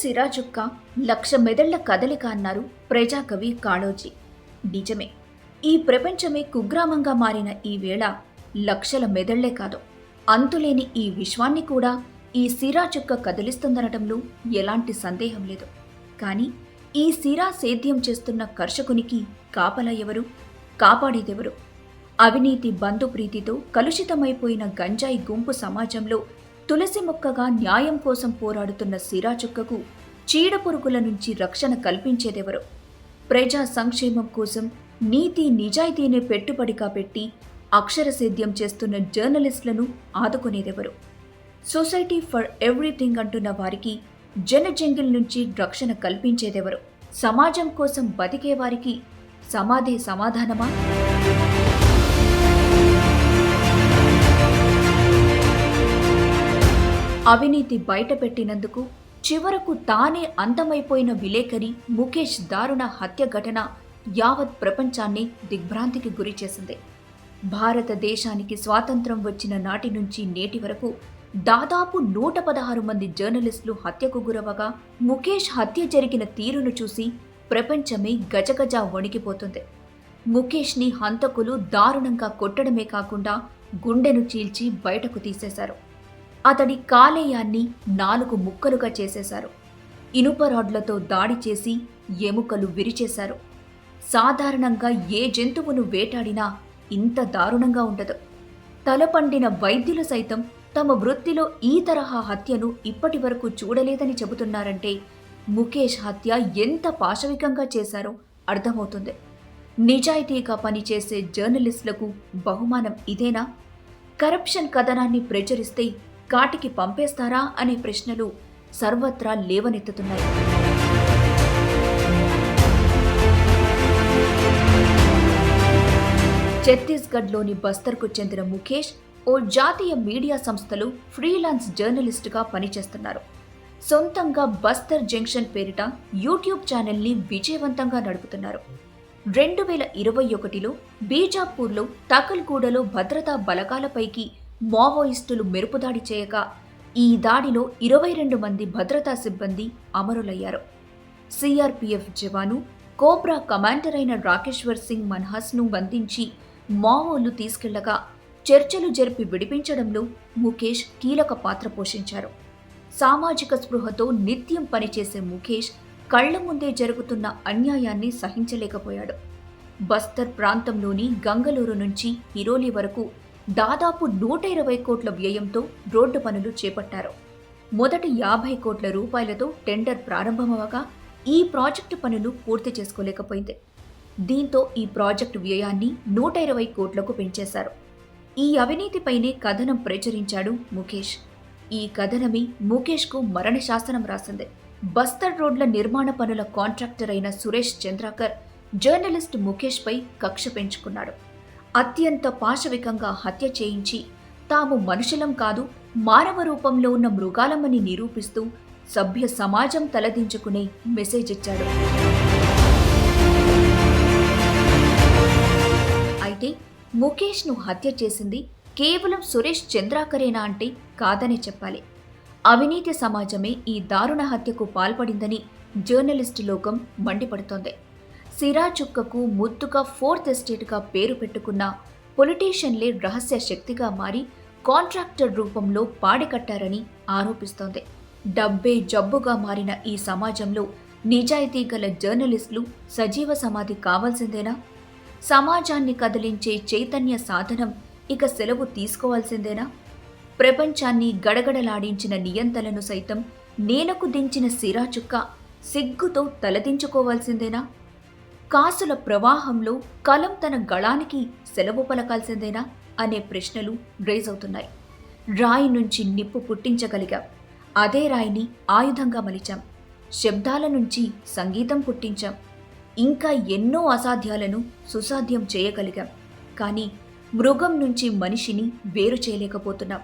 సిరాచుక్క లక్ష మెదళ్ళ కదలిక అన్నారు ప్రజాకవి కాళోజీ. నిజమే. ఈ ప్రపంచమే కుగ్రామంగా మారిన ఈ వేళ లక్షల మెదళ్ళే కాదు అంతులేని ఈ విశ్వాన్ని కూడా ఈ సిరాచుక్క కదిలిస్తుందనటంలో ఎలాంటి సందేహం లేదు. కానీ ఈ సిరా సేద్యం చేస్తున్న కర్షకునికి కాపల ఎవరు? కాపాడేదెవరు? అవినీతి బంధుప్రీతితో కలుషితమైపోయిన గంజాయి గుంపు సమాజంలో తులసి మొక్కగా న్యాయం కోసం పోరాడుతున్న సిరాచుక్కకు చీడపురుగుల నుంచి రక్షణ కల్పించేదెవరు? ప్రజా సంక్షేమం కోసం నీతి నిజాయితీనే పెట్టుబడిగా పెట్టి అక్షర సేద్యం చేస్తున్న జర్నలిస్టులను ఆదుకునేదెవరు? సొసైటీ ఫర్ ఎవ్రీథింగ్ అంటున్న వారికి జనజంగిల్ నుంచి రక్షణ కల్పించేదెవరు? సమాజం కోసం బతికే వారికి సమాధి సమాధానమా? అవినీతి బయటపెట్టినందుకు చివరకు తానే అంతమైపోయిన విలేకరి ముఖేష్ దారుణ హత్య ఘటన యావత్ ప్రపంచాన్ని దిగ్భ్రాంతికి గురిచేసింది భారతదేశానికి స్వాతంత్రం వచ్చిన నాటి నుంచి నేటి వరకు దాదాపు నూట పదహారు మంది జర్నలిస్టులు హత్యకు గురవగా ముఖేష్ హత్య జరిగిన తీరును చూసి ప్రపంచమే గజగజ వణికిపోతుంది. ముఖేష్ని హంతకులు దారుణంగా కొట్టడమే కాకుండా గుండెను చీల్చి బయటకు తీసేశారు. అతడి కాలేయాన్ని నాలుగు ముక్కలుగా చేసేశారు. ఇనుప రాడ్లతో దాడి చేసి ఎముకలు విరిచేశారు. సాధారణంగా ఏ జంతువును వేటాడినా ఇంత దారుణంగా ఉండదు. తలపండిన వైద్యులు సైతం తమ వృత్తిలో ఈ తరహా హత్యను ఇప్పటి వరకు చూడలేదని చెబుతున్నారంటే ముఖేష్ హత్య ఎంత పాశవికంగా చేశారో అర్థమవుతుంది. నిజాయితీగా పనిచేసే జర్నలిస్టులకు బహుమానం ఇదేనా? కరప్షన్ కథనాన్ని ప్రచురిస్తే కాటికి పంపేస్తారా అనే ప్రశ్నలు సర్వత్రా లేవనెత్తుతున్నాయి. ఛత్తీస్గఢ్లోని బస్తర్కు చెందిన ముఖేష్ ఓ జాతీయ మీడియా సంస్థలు ఫ్రీలాన్స్ జర్నలిస్టుగా పనిచేస్తున్నారు. సొంతంగా బస్తర్ జంక్షన్ పేరిట యూట్యూబ్ ఛానల్ని విజయవంతంగా నడుపుతున్నారు. రెండు వేల ఇరవై ఒకటిలో బీజాపూర్లో తకల్గూడలో భద్రతా బలగాలపైకి మావోయిస్టులు మెరుపుదాడి చేయగా ఈ దాడిలో ఇరవై రెండు మంది భద్రతా సిబ్బంది అమరులయ్యారు. సిఆర్పిఎఫ్ జవాను కోబ్రా కమాండర్ అయిన రాకేశ్వర్ సింగ్ మన్హాస్ను బంధించి మావోలు తీసుకెళ్ళగా చర్చలు జరిపి విడిపించడంలో ముఖేష్ కీలక పాత్ర పోషించారు. సామాజిక స్పృహతో నిత్యం పనిచేసే ముఖేష్ కళ్ళ ముందే జరుగుతున్న అన్యాయాన్ని సహించలేకపోయాడు. బస్తర్ ప్రాంతంలోని గంగలూరు నుంచి హిరోలి వరకు దాదాపు నూట ఇరవై కోట్ల వ్యయంతో రోడ్డు పనులు చేపట్టారు. మొదటి యాభై కోట్ల రూపాయలతో టెండర్ ప్రారంభమవగా ఈ ప్రాజెక్టు పనులు పూర్తి చేసుకోలేకపోయింది. దీంతో ఈ ప్రాజెక్టు వ్యయాన్ని నూట ఇరవై కోట్లకు పెంచేశారు. ఈ అవినీతిపైనే కథనం ప్రచురించాడు ముఖేష్. ఈ కథనమే ముఖేష్కు మరణ శాసనం రాసింది. బస్తర్ రోడ్ల నిర్మాణ పనుల కాంట్రాక్టర్ అయిన సురేష్ చంద్రాకర్ జర్నలిస్ట్ ముఖేష్పై కక్ష పెంచుకున్నాడు. అత్యంత పాశవికంగా హత్య చేయించి తాము మనుషులం కాదు మానవ రూపంలో ఉన్న మృగాలమని నిరూపిస్తూ సభ్య సమాజం తలదించుకునే మెసేజ్ ఇచ్చాడు. అయితే ముఖేష్ను హత్య చేసింది కేవలం సురేష్ చంద్రాకరేనా అంటే కాదని చెప్పాలి. అవినీతి సమాజమే ఈ దారుణ హత్యకు పాల్పడిందని జర్నలిస్టు లోకం మండిపడుతోంది. సిరాచుక్కకు ముద్దుగా ఫోర్త్ ఎస్టేట్గా పేరు పెట్టుకున్న పొలిటీషియన్లే రహస్య శక్తిగా మారి కాంట్రాక్టర్ రూపంలో పాడికట్టారని ఆరోపిస్తోంది. డబ్బే జబ్బుగా మారిన ఈ సమాజంలో నిజాయితీ గల జర్నలిస్టులు సజీవ సమాధి కావాల్సిందేనా? సమాజాన్ని కదిలించే చైతన్య సాధనం ఇక సెలవు తీసుకోవాల్సిందేనా? ప్రపంచాన్ని గడగడలాడించిన నియంతలను సైతం నేలకు దించిన సిరాచుక్క సిగ్గుతో తలదించుకోవాల్సిందేనా? కాసుల ప్రవాహంలో కలం తన గళానికి సెలవు పలకాల్సిందేనా అనే ప్రశ్నలు రేజ్ అవుతున్నాయి. రాయి నుంచి నిప్పు పుట్టించగలిగాం. అదే రాయిని ఆయుధంగా మలిచాం. శబ్దాల నుంచి సంగీతం పుట్టించాం. ఇంకా ఎన్నో అసాధ్యాలను సుసాధ్యం చేయగలిగాం. కానీ మృగం నుంచి మనిషిని వేరు చేయలేకపోతున్నాం.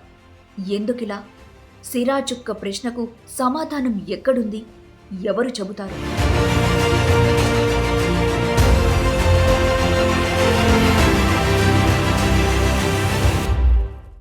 ఎందుకిలా? సిరాచుక్క ప్రశ్నకు సమాధానం ఎక్కడుంది? ఎవరు చెబుతారు?